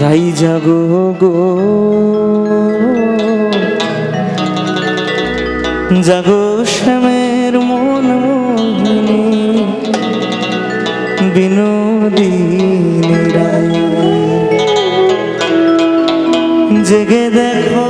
তাই জাগো গো। জাগো শ্যামের মন মোহিনী বিনোদিনী রায় জেগে দেখো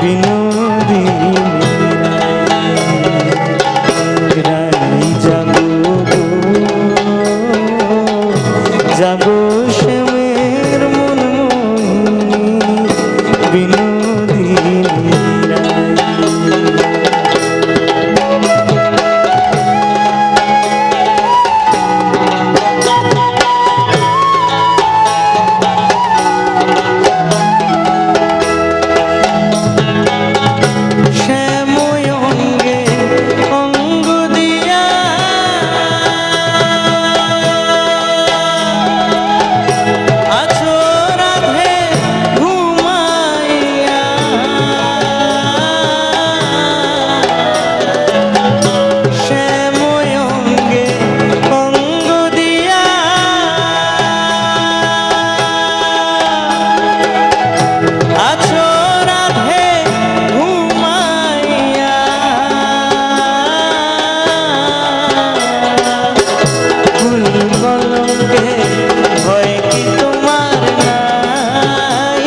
বিনোদিনী কলঙ্কে ভয় কি তোমার নাই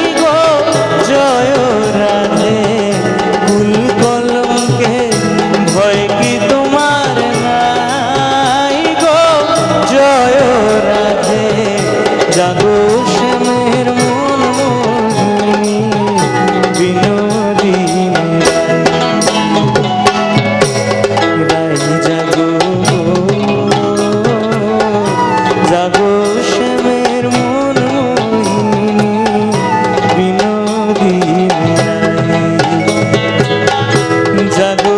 ভয় কি তোমার নাই জয় রাধে জাগো Jesus.